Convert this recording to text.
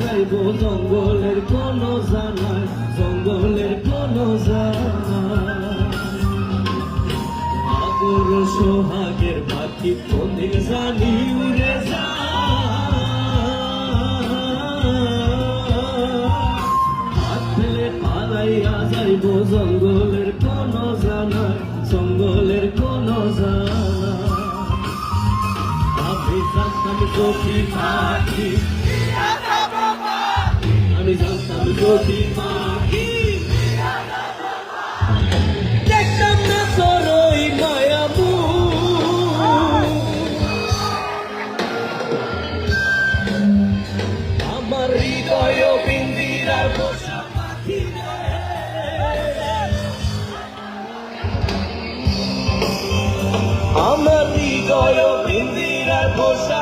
যাইব, জঙ্গলের কোন জানায় জঙ্গলের কোন আগর সোহাগের পাখি কোনদিন জানি উড়ে যায়। পালাইয়া যাইব, জঙ্গলের কোন জানায় জঙ্গলের কোন জানায় আমি জানতাম যদি পাখি আমি জানতাম যদি পাখি দেখতাম না তোর ওই মায়াবু আমার হৃদয় পিন্দিরা বসা পাখি আমার হৃদয় পিন্দিরা বসা